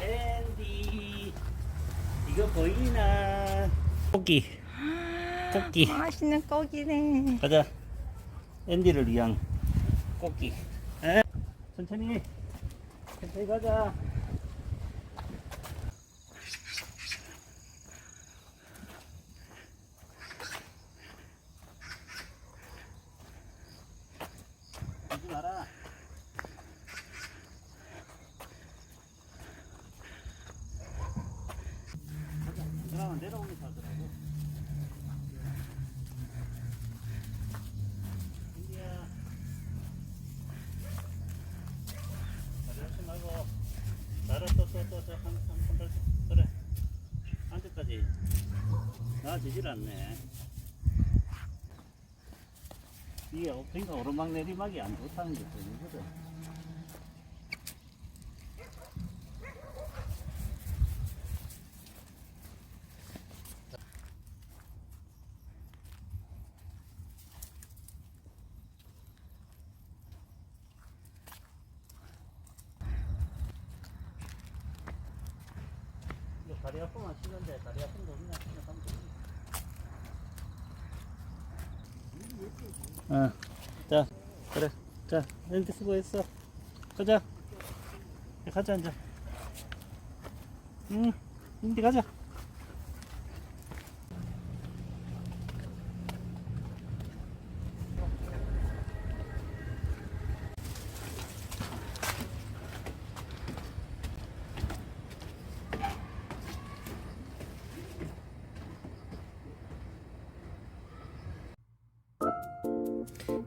앤디. 이거 보이나? 고기 고기 맛있는 고기네. 가자. 앤디를 위한 고기. 에? 천천히. 천천히 가자 가지 마라 또 또 또 또 한한발 그래. 안쪽까지. 나아지질 않네. 이게 그러니까 오르막 내리막이 안 좋다는 게 보이거든 다리 아프면 쉬는데 다리 아픈 거 없냐? 그냥 가면 되겠네. 어, 자, 그래. 자, 렌트 수고했어. 가자. 가자, 이제. 응, 인디 가자.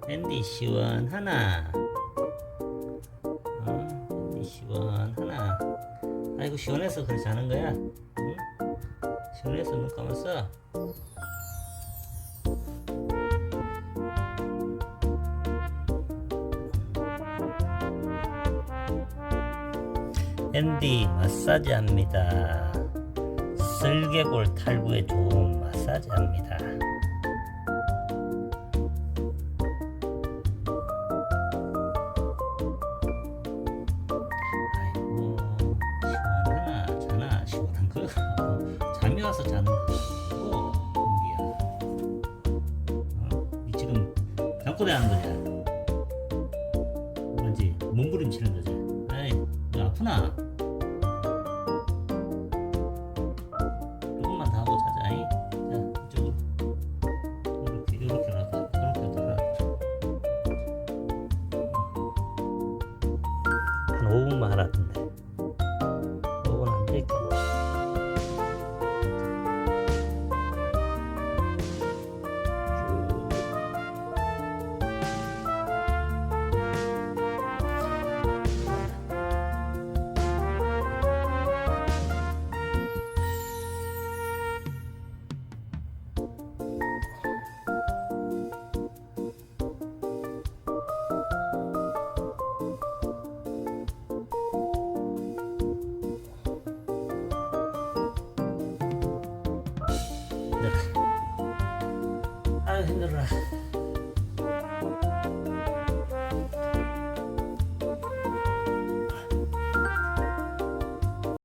앤디 시원하나? 어, 앤디 시원하나? 아이고 시원해서 그래 자는 거야? 응? 시원해서 눈 감았어? 앤디 마사지 합니다. 슬개골 탈부에 좋은 마사지 합니다. 와서 자는 은기야. 어? 이 지금 잠꼬대 하는 거냐 뭔지 몸부림치는 거지? 아이 너 아프나? 조금만 더 하고 자자 아이. 자 이쪽으로. 이렇게 이렇게 놔둬. 이렇게 놔둬 한 5분만 하라던데 了。